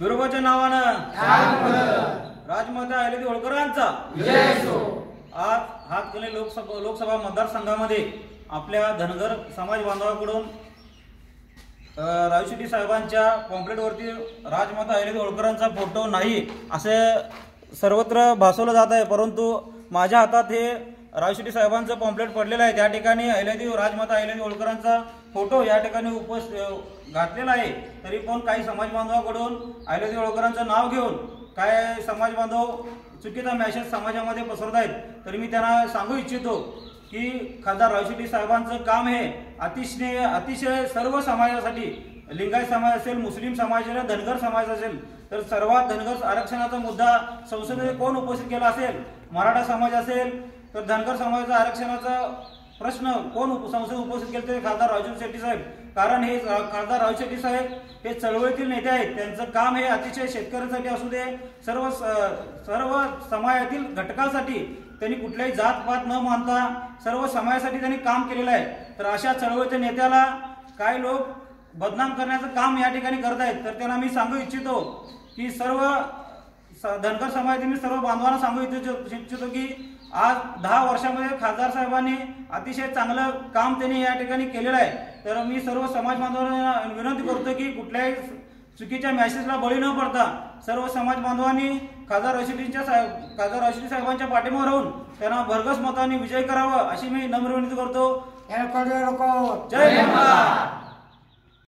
बिरोबाच्या नावानं. राजमाता अहिल्यादेवी होळकरांचा. आज हातकणे लोकसभा लोकसभा मतदारसंघामध्ये आपल्या धनगर समाज बांधवाकडून अ, राजशेट्टी साहेबांच्या पॉम्पलेटवरती राजमाता अहिल्यादेवी होळकरांचा फोटो नाही असे सर्वत्र भासवलं जात आहे. परंतु माझ्या हातात हे राजशेट्टी साहेबांचं पॉम्पलेट पडलेलं आहे. त्या ठिकाणी अहिल्यादेव राजमाता अहिल्यादेव होळकरांचा फोटो या ठिकाणी उपस घातलेला आहे. तरी पण काही समाज बांधवाकडून अहिल्यादेवी होळकरांचं नाव घेऊन काय समाज बांधव चुकीचा मॅसेज समाजामध्ये पसरत आहेत तरी मी त्यांना सांगू इच्छितो की खासदार रावशेट्टी साहेबांचं काम हे अतिशय अतिशय सर्व समाजासाठी लिंगायत समाज असेल मुस्लिम समाज असेल धनगर समाज असेल तर सर्वात धनगर आरक्षणाचा मुद्दा संसदेने कोण उपस्थित केला असेल? मराठा समाज असेल तर धनगर समाजाचा आरक्षणाचा प्रश्न कोण उप- संसदेत उपस्थित केले ते खासदार राजू शेट्टी साहेब. कारण हे खासदार राजू शेट्टी साहेब हे चळवळीतील नेते आहेत. त्यांचं काम हे अतिशय शेतकऱ्यांसाठी असू दे सर्व स- सर्व समाजातील घटकासाठी त्यांनी कुठल्याही जात पात न मानता सर्व समाजासाठी त्यांनी काम केलेलं आहे. तर अशा चळवळीच्या नेत्याला काही लोक बदनाम करण्याचं काम या ठिकाणी करत आहेत तर त्यांना मी सांगू इच्छितो की सर्व धनगर समाजातील मी सर्व बांधवांना सांगू इच्छितो इच्छितो की आज दहा वर्षामध्ये खासदार साहेबांनी अतिशय चांगलं काम त्यांनी या ठिकाणी केलेलं आहे. तर मी सर्व समाज बांधवांना विनंती करतो की कुठल्याही चुकीच्या मॅसेजला बळी न पडता सर्व समाज बांधवांनी खासदार रशिदींच्या साहेब खासदार रशिदी साहेबांच्या पाठीमागे राहून त्यांना भरघोस मतांनी विजय करावा अशी मी नम्र विनंती करतो. जय